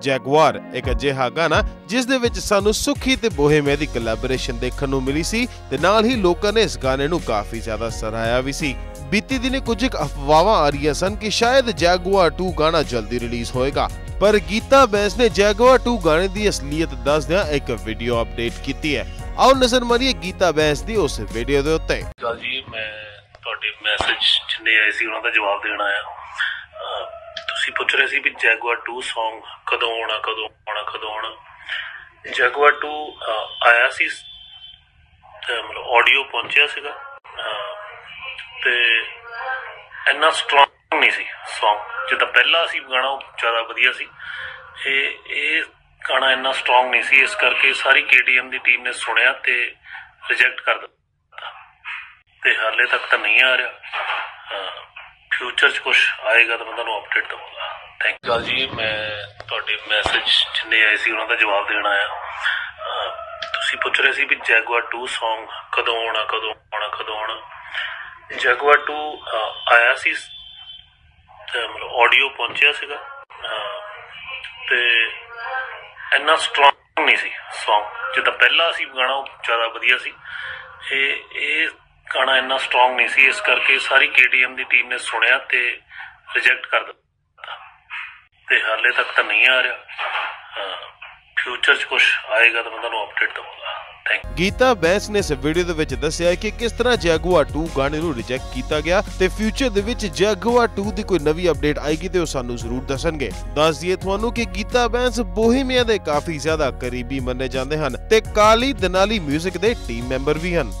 Jaguar, ਇੱਕ ਅਜਿਹਾ ਗਾਣਾ ਜਿਸ ਦੇ ਵਿੱਚ ਸਾਨੂੰ ਸੁਖੀ ਤੇ ਬੋਹੇਮੀਆ ਦੀ ਕੋਲੈਬੋਰੇਸ਼ਨ ਦੇਖਣ ਨੂੰ ਮਿਲੀ ਸੀ ਤੇ ਨਾਲ ਹੀ ਲੋਕਾਂ ਨੇ ਇਸ ਗਾਣੇ ਨੂੰ ਕਾਫੀ ਜ਼ਿਆਦਾ ਸਰਾਹਿਆ ਵੀ ਸੀ। ਬੀਤੀ ਦਿਨੇ ਕੁਝ ਇੱਕ ਅਫਵਾਹਾਂ ਆ ਰਹੀਆਂ ਸਨ ਕਿ ਸ਼ਾਇਦ ਜੈਗੁਆਰ 2 ਗਾਣਾ ਜਲਦੀ ਰਿਲੀਜ਼ ਹੋਏਗਾ, ਪਰ ਗੀਤਾ ਬੈਂਸ ਨੇ ਜੈਗੁਆਰ 2 ਗਾਣੇ ਦੀ ਅਸਲੀਅਤ ਦੱਸਦਿਆਂ ਇੱਕ ਵੀਡੀਓ ਅਪਡੇਟ ਕੀਤੀ ਹੈ। ਆਓ ਨਜ਼ਰ ਮਾਰੀਏ ਗੀਤਾ ਬੈਂਸ ਦੀ ਉਸ ਵੀਡੀਓ ਦੇ ਉੱਤੇ। ਜੀ, ਮੈਂ ਤੁਹਾਡੇ ਮੈਸੇਜ ਜਿੰਨੇ ਆਏ ਸੀ, ਉਹਨਾਂ ਦਾ ਜਵਾਬ ਦੇਣ ਆਇਆ। ਤੁਸੀਂ ਪੁੱਛ ਰਹੇ ਸੀ ਵੀ ਜੈਗੁਆਰ 2 Song ਕਦੋਂ ਆਉਣਾ ਕਦੋਂ ਆਉਣਾ ਕਦੋਂ ਆਉਣਾ। ਜੈਗੁਆਰ 2 ਆਇਆ ਸੀ ਮਤਲਬ ਆਡੀਓ ਪਹੁੰਚਿਆ ਸੀਗਾ। ਤੇ ਇੰਨਾ ਸਟਰੋਂਗ ਨਹੀਂ ਸੀ Song ਜਿੱਦਾਂ ਪਹਿਲਾ ਸੀ ਗਾਣਾ ਉਹ ਜ਼ਿਆਦਾ ਵਧੀਆ ਸੀ। ਇਹ ਇਹ ਗਾਣਾ ਇੰਨਾ ਸਟਰੋਂਗ ਨਹੀਂ ਸੀ, ਇਸ ਕਰਕੇ ਸਾਰੀ KTM ਦੀ ਟੀਮ ਨੇ ਸੁਣਿਆ ਤੇ ਰਿਜੈਕਟ ਕਰ ਦਿੱਤਾ। ਤੇ ਹਾਲੇ ਤੱਕ ਤਾਂ ਨਹੀਂ ਆ ਰਿਹਾ। ਫਿਊਚਰ 'ਚ ਕੁਝ ਆਏਗਾ ਤਾਂ ਮੈਂ ਤੁਹਾਨੂੰ ਅਪਡੇਟ ਦਵਾਂਗਾ ਥੈਂਕ ਯੂ ਜੀ, ਮੈਂ ਤੁਹਾਡੇ ਮੈਸੇਜ ਜਿੰਨੇ ਆਏ ਸੀ, ਉਹਨਾਂ ਦਾ ਜਵਾਬ ਦੇਣ ਆਇਆ। ਤੁਸੀਂ ਪੁੱਛ ਰਹੇ ਸੀ ਵੀ ਜੈਗੁਆਰ 2 Song ਕਦੋਂ ਆਉਣਾ ਕਦੋਂ ਆਉਣਾ ਕਦੋਂ ਆਉਣਾ। ਜੈਗੁਆਰ 2 ਆਇਆ ਸੀ, ਤੇ ਮਤਲਬ ਆਡੀਓ ਪਹੁੰਚਿਆ ਸੀਗਾ। ਅਹ, ਤੇ ਇੰਨਾ ਸਟਰੋਂਗ ਨਹੀਂ ਸੀ Song ਜਿੱਦਾਂ ਪਹਿਲਾਂ ਸੀ ਗਾਣਾ ਉਹ ਜ਼ਿਆਦਾ ਵਧੀਆ ਸੀ। ਇਹ ਇਹ ਗਾਣਾ ਇੰਨਾ ਸਟਰੋਂਗ ਨਹੀਂ ਸੀ, ਇਸ ਕਰਕੇ ਸਾਰੀ KTM ਦੀ ਟੀਮ ਨੇ ਸੁਣਿਆ ਤੇ ਰਿਜੈਕਟ ਕਰ ਦਿੱਤਾ। ਤੇ ਹਾਲੇ ਤੱਕ ਤਾਂ ਨਹੀਂ ਆ ਰਿਹਾ। ਫਿਊਚਰ 'ਚ ਕੁਝ ਆਏਗਾ ਤਾਂ ਮੈਂ ਤੁਹਾਨੂੰ ਅਪਡੇਟ ਦਵਾਂਗਾ। ਗੀਤਾ ਬੈਂਸ ਨੇ ਇਸ ਵੀਡੀਓ ਦੇ ਵਿੱਚ ਦੱਸਿਆ ਕਿ ਕਿਸ ਤਰ੍ਹਾਂ ਜੈਗੁਆਰ 2 ਗਾਣੇ ਨੂੰ ਰਿਜੈਕਟ ਕੀਤਾ ਗਿਆ ਤੇ ਫਿਊਚਰ ਦੇ ਵਿੱਚ ਜੈਗੁਆਰ 2 ਦੀ ਕੋਈ ਨਵੀਂ ਅਪਡੇਟ ਆਏਗੀ ਤੇ ਉਹ ਸਾਨੂੰ ਜ਼ਰੂਰ ਦੱਸਣਗੇ। ਦੱਸ ਦਈਏ ਤੁਹਾਨੂੰ ਕਿ ਗੀਤਾ ਬੈਂਸ ਬੋਹੀਮੀਆ ਦੇ ਕਾਫੀ ਜ਼ਿਆਦਾ ਕਰੀਬੀ ਮੰਨੇ ਜਾਂਦੇ ਹਨ ਤੇ ਕਾਲੀ ਦਨਾਲੀ 뮤직 ਦੇ ਟੀਮ ਮੈਂਬਰ ਵੀ ਹਨ।